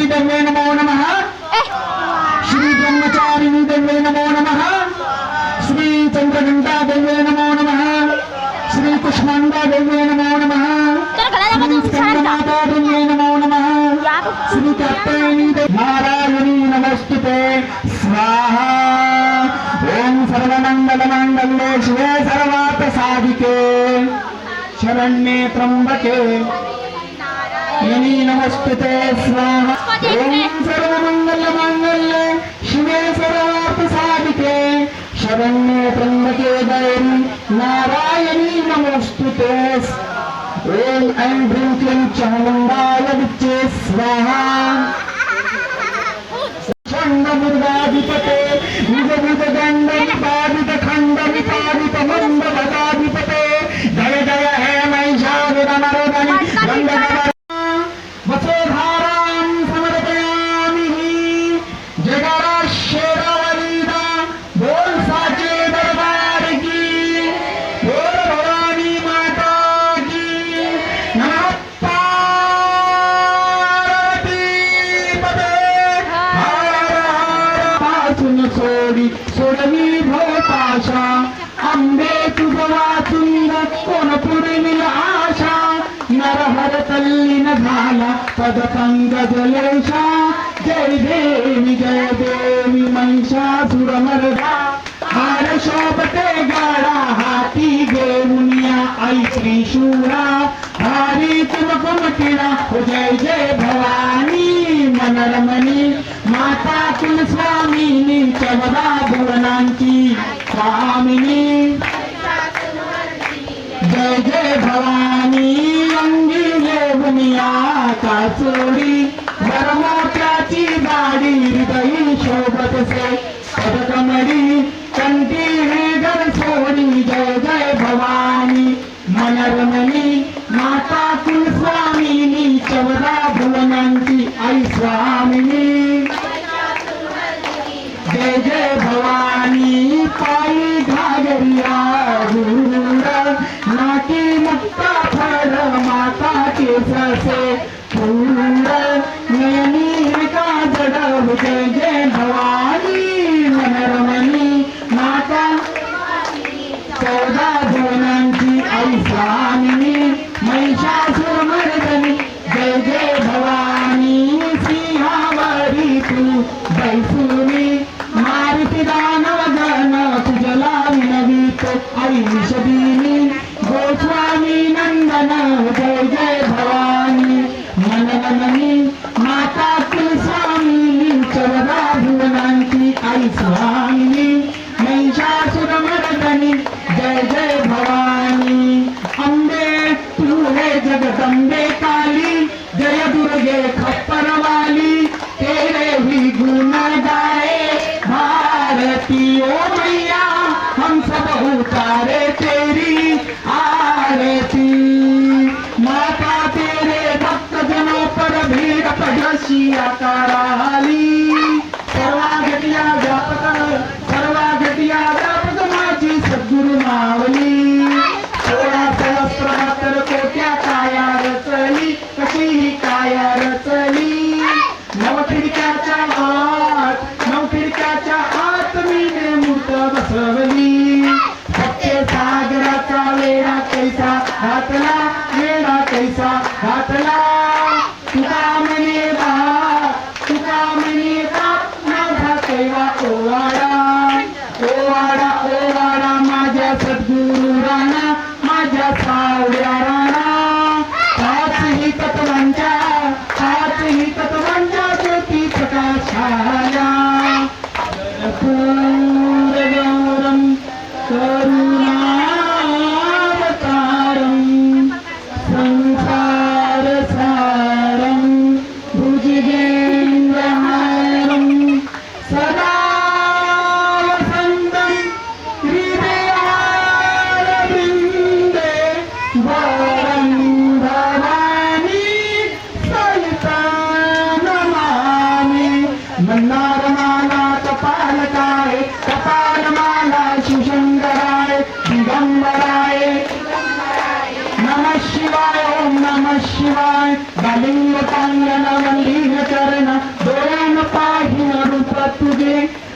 శ్రీ దేవే నమో. నమ శ్రీ బ్రహ్మచారిణి దేవే నమో నమ. శ్రీ చంద్రఘంటా దేవే నమో నమ. శ్రీ కుష్మాండా దేవే నమో నమ. శ్రీ స్కందమాతా నమో నమ. శ్రీ కర్తేణి నారాయణి నమస్తుతే. స్వాహా. ఓం సర్వమంగళ మంగళే శివే సర్వార్థ సాధికే శరణ్యే త్రంబకే. యని నమస్తుతే స్వాహ ఓం సర్వమంగళ మంగళే శివే సర్వార్థ సాధికే శరణ్యే త్రంబకే గౌరి నారాయణీ నమస్తుతే ఓం ఐం హ్రీం క్లీం చాముండాయ విచ్చే స్వాహ చండముర్గాధిపతే నిజముద దండమి పాదిత ఖండమి सोडवी भवताशा आंबे तुझवा तुंग कोण पुरविल आशा. नरहर तल्लीन झाला पद पंगज लेशा जय देवी जय देवी मंशा सुरमरदा. हार शोभते गाडा हाती गे मुनिया आई श्री शूरा. भारी कुमकुमटिणा जय जय भवानी मनरमणी माता तुम कुलस्वामिनी चवदा भुवनांची. स्वामिनी. जय जय भवानी अंगी लेवनिया काचोडी धर्मोत्याची गाडी हृदयी शोभत से पदकमडी स्वामिनी महिषासुरमर्दनी ओ मैया हम सब उतारे तेरी आरती। माता तेरे भक्त जनों पर भीड़ पड़सी तारा सर्वा घटिया व्यापक नमः शिवाय बलिंग पांगन मलिंग चरण दोन पाहिन रूप तुझे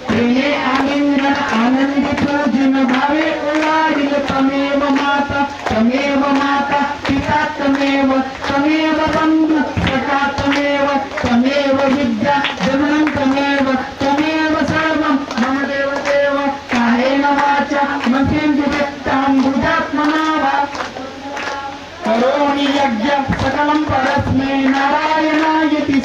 प्रिय आलिंगन आनंदित जन भावे ओ कृष्णा कृष्णा नारायणायति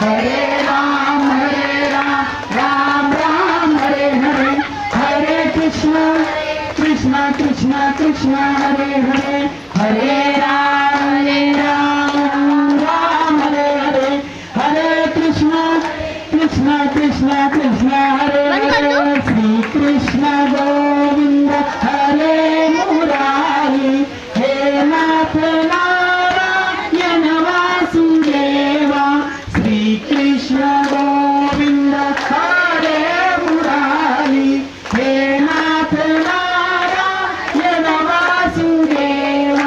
हरे राम हरे राम राम राम, हरे हरे। हरे कृष्ण कृष्ण कृष्ण कृष्ण, हरे हरे। हरे राम हरे राम। కృష్ణ కృష్ణ హరే హరే. శ్రీ కృష్ణ గోవింద హరే మురారి. హే నాథ నారాయణ వాసుదేవ. శ్రీ కృష్ణ గోవింద హరే మురారి. హే నాథ నారాయణ వాసుదేవ.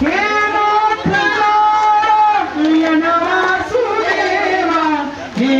హే నాథ నారాయణ వాసుదేవ. హే